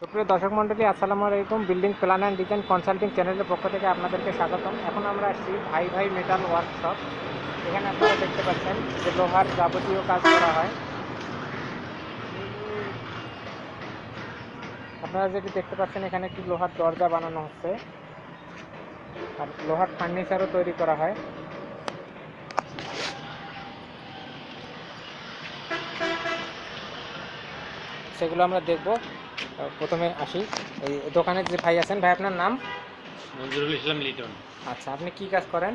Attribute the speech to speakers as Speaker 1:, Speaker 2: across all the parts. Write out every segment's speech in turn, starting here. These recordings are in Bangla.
Speaker 1: সুপ্রিয় দর্শক মণ্ডলী, আসসালামু আলাইকুম। Building plan and design consulting চ্যানেলের পক্ষ থেকে আপনাদেরকে স্বাগতম। এখন আমরা আসছি ভাই ভাই মেটাল ওয়ার্কশপ এখানে আপনারা দেখতে পাচ্ছেন যে লোহার যাবতীয় কাজ করা হয়। আপনারা যেটি দেখতে পাচ্ছেন এখানে একটি লোহার দরজা বানানো হচ্ছে। আর লোহার ফার্নিচারও তৈরি করা হয়। সেগুলো আমরা দেখব। প্রথমে আসি। এই দোকানের যে ভাই আছেন ভাই আপনার নাম?
Speaker 2: মঞ্জুরুল ইসলাম লিটন।
Speaker 1: আচ্ছা আপনি কি কাজ করেন?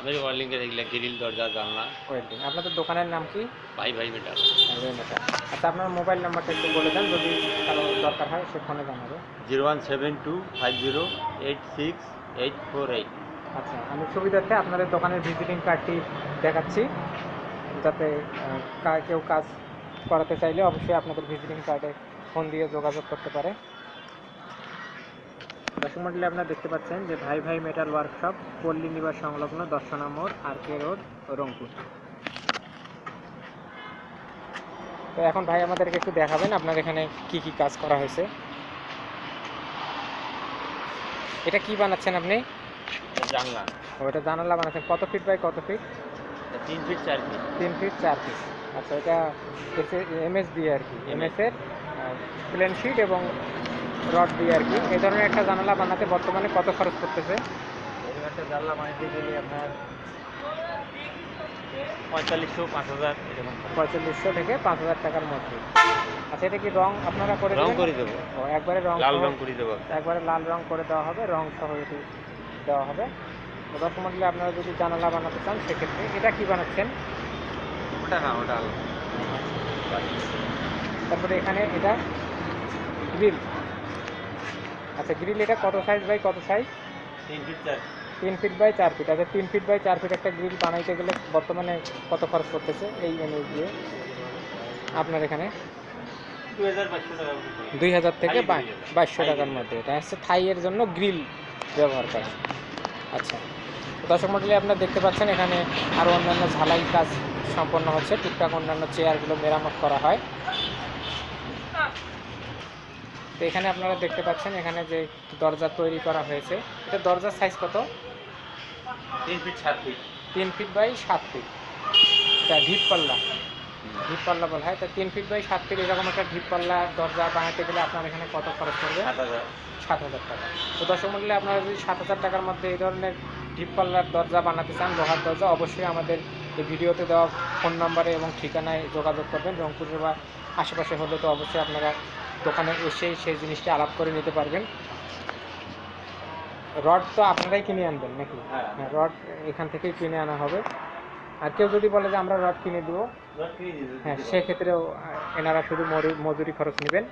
Speaker 2: আমি ওয়ার্লিংকে দেখলে গ্রিল দরজা জানলা।
Speaker 1: ওয়েল্ডিং। আপনাদের দোকানের নাম কি?
Speaker 2: ভাই ভাই মেটাল
Speaker 1: রেনেটা আচ্ছা আপনার মোবাইল নাম্বারটা একটু বলে দেন যদি কারও দরকার হয় সে ফোনে জানাবে।
Speaker 2: Zero one seven two five zero eight six eight four eight.
Speaker 1: আচ্ছা আমি সুবিধার্থে আপনাদের দোকানের ভিজিটিং কার্ডটি দেখাচ্ছি। যাতে কেউ কাজ করাতে চাইলে অবশ্যই আপনাদের ভিজিটিং কার্ডে ফোন দিয়ে যোগাযোগ করতে পারে। দর্শক মন্ডলী আপনারা দেখতে পাচ্ছেন যে ভাই ভাই মেটাল ওয়ার্কশপ পল্লী নিবাস সংলগ্ন দর্শনা মোড় আর কে রোড রংপুর। তো এখন ভাই আমাদেরকে একটু দেখাবেন আপনার এখানে কি কি কাজ করা হয়েছে। এটা কি বানাচ্ছেন আপনি?
Speaker 2: জানলা।
Speaker 1: ওটা জানালা বানাচ্ছেন। কত ফিট বাই কত ফিট
Speaker 2: তিন ফিট চার ফিট
Speaker 1: তিন ফিট চার ফিট আচ্ছা এটা এম এস দিয়ে আর কি। এমএস এর প্লেন শিট এবং রড দিয়ে আর কি। এই ধরনের একটা জানালা বানাতে বর্তমানে কত খরচ করতেছে?
Speaker 2: একটা জানলা বানাইতে গেলে আপনার পঁয়তাল্লিশশো পাঁচ হাজার এরকম
Speaker 1: পঁয়তাল্লিশশো থেকে পাঁচ হাজার টাকার মধ্যে। আচ্ছা এটা কি রং আপনারা করে
Speaker 2: রং করে দেবো।
Speaker 1: একবারে রং
Speaker 2: লাল রং করে দেবো
Speaker 1: একবারে লাল রং করে দেওয়া হবে রং সহ এটি দেওয়া হবে। তো দর্শক আপনারা যদি জানালা বানাতে চান সেক্ষেত্রে এটা কি বানাচ্ছেন?
Speaker 2: ওটা না ওটা আলাদা।
Speaker 1: তারপরে এখানে এটা গ্রিল। আচ্ছা গ্রিল এটা কত সাইজ বাই কত সাইজ
Speaker 2: তিন ফিট চার
Speaker 1: তিন ফিট বাই চার ফিট আচ্ছা তিন ফিট বাই চার ফিট একটা গ্রিল বানাইতে গেলে বর্তমানে কত খরচ করতেছে এই এমএস দিয়ে? আপনার এখানে। দুই হাজার থেকে বাই- বাইশশো টাকার মধ্যে। এটা হচ্ছে থাইয়ের জন্য গ্রিল ব্যবহার করে। আচ্ছা দর্শক মন্ডলী আপনারা দেখতে পাচ্ছেন এখানে আরও অন্যান্য ঝালাই কাজ সম্পন্ন হচ্ছে। টুকটাক অন্যান্য চেয়ারগুলো মেরামত করা হয়। তো এখানে আপনারা দেখতে পাচ্ছেন এখানে যে দরজা তৈরি করা হয়েছে। এটা দরজার সাইজ কত?
Speaker 2: তিন ফিট সাত ফিট
Speaker 1: তিন ফিট বাই সাত ফিট এটা ঢিপ পাল্লা। ঢিপ পাল্লা বলা হয়। তা তিন ফিট বাই সাত ফিট এরকম একটা ঢিপ পাল্লা দরজা বানাতে গেলে আপনার এখানে কত খরচ পড়বে?
Speaker 2: সাত হাজার।
Speaker 1: টাকা। তো দর্শক মূল্যে আপনারা যদি সাত হাজার টাকার মধ্যে এই ধরনের ডিপ পাল্লার দরজা বানাতে চান লোহার দরজা অবশ্যই আমাদের এই ভিডিওতে দেওয়া ফোন নম্বরে এবং ঠিকানায় যোগাযোগ করবেন। রংপুরে বা আশেপাশে হলে তো অবশ্যই আপনারা দোকানে এসেই সেই জিনিসটি আলাপ করে নিতে পারবেন। রড তো আপনারাই কিনে আনবেন নাকি?
Speaker 2: হ্যাঁ।
Speaker 1: হ্যাঁ রড এখান থেকেই কিনে আনা হবে। আর কেউ যদি বলে যে আমরা রড কিনে দেবো হ্যাঁ সেক্ষেত্রেও এনারা শুধু মজুরি- মজুরি খরচ নেবেন।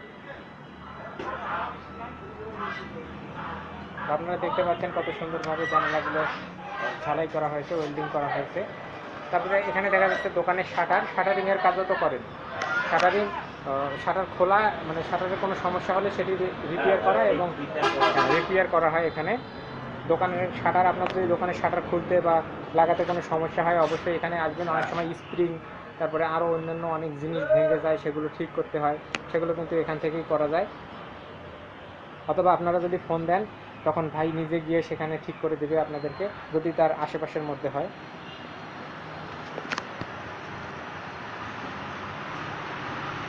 Speaker 1: আপনারা দেখতে পাচ্ছেন কত সুন্দরভাবে জানালাগুলো ঝালাই করা হয়েছে ওয়েল্ডিং করা হয়েছে। তারপরে এখানে দেখা যাচ্ছে দোকানের শাটার। শাটারিংয়ের কাজও তো করেন। শাটারিং শাটার খোলা মানে শাটারের কোনো সমস্যা হলে সেটি রিপেয়ার করা এবং রিপেয়ার করা হয়। এখানে। দোকানের শাটার আপনার যদি দোকানের শাটার খুলতে বা লাগাতে কোনো সমস্যা হয় অবশ্যই এখানে আসবেন। অনেক সময় স্প্রিং তারপরে আরও অন্যান্য অনেক জিনিস ভেঙে যায় সেগুলো ঠিক করতে হয়। সেগুলো কিন্তু এখান থেকেই করা যায়। অথবা আপনারা যদি ফোন দেন তখন ভাই নিজে গিয়ে সেখানে ঠিক করে দেবে আপনাদেরকে যদি তার আশেপাশের মধ্যে হয়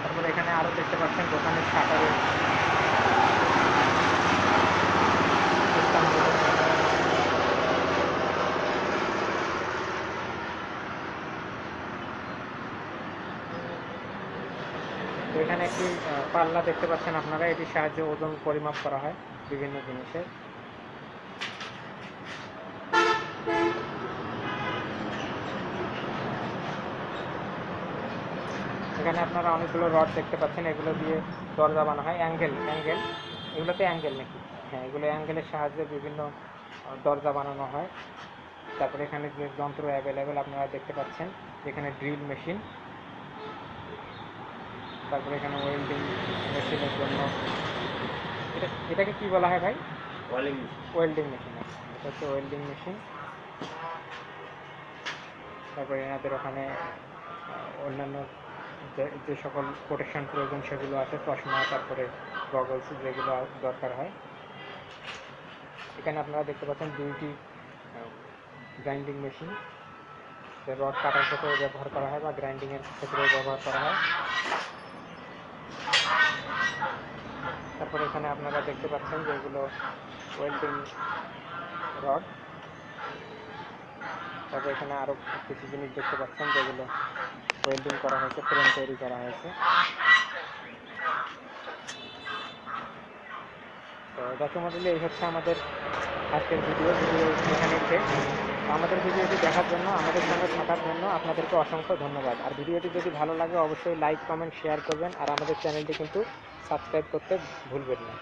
Speaker 1: তারপরে এখানে আরও দেখতে পাচ্ছেন দোকানের শাটারের এখানে একটি পাল্লা দেখতে পাচ্ছেন আপনারা। এটির সাহায্যে ওজন পরিমাপ করা হয় বিভিন্ন জিনিসের। এখানে আপনারা অনেকগুলো রড দেখতে পাচ্ছেন এগুলো দিয়ে দরজা বানা হয় অ্যাঙ্গেল অ্যাঙ্গেল এগুলোতে অ্যাঙ্গেল নাকি? হ্যাঁ এগুলো অ্যাঙ্গেলের সাহায্যে বিভিন্ন দরজা বানানো হয়। তারপরে এখানে যে যন্ত্র অ্যাভেলেবেল আপনারা দেখতে পাচ্ছেন এখানে ড্রিল মেশিন তারপরে এখানে ওয়েল্ডিং মেশিনের জন্য। এটা এটাকে কি বলা হয় ভাই? ওয়েল্ডিং মেশিন এটা হচ্ছে ওয়েল্ডিং মেশিন তারপরে এনাদের ওখানে অন্যান্য যে সকল প্রোটেকশন প্রয়োজন সেগুলো আছে চশমা তারপরে গগলস যেগুলো দরকার হয়। এখানে আপনারা দেখতে পাচ্ছেন দুইটি গ্রাইন্ডিং মেশিন রড কাটার ক্ষেত্রেও ব্যবহার করা হয় বা গ্রাইন্ডিংয়ের ক্ষেত্রেও ব্যবহার করা হয়। তারপরে এখানে আপনারা দেখতে পাচ্ছেন যে এগুলো ওয়েল্ডিং রড তারপরে এখানে আরও কিছু জিনিস দেখতে পাচ্ছেন যেগুলো ওয়েল্ডিং করা হয়েছে ফ্রেম তৈরি করা হয়েছে। তো মডেলে এই হচ্ছে আমাদের আজকের ভিডিও ভিডিও এখানে আমাদের ভিডিওটি দেখার জন্য, আমাদের সঙ্গে থাকার জন্য আপনাদেরকে অসংখ্য ধন্যবাদ। আর ভিডিওটি যদি ভালো লাগে, অবশ্যই লাইক কমেন্ট শেয়ার করবেন। আর আমাদের চ্যানেলটি কিন্তু সাবস্ক্রাইব করতে ভুলবেন না।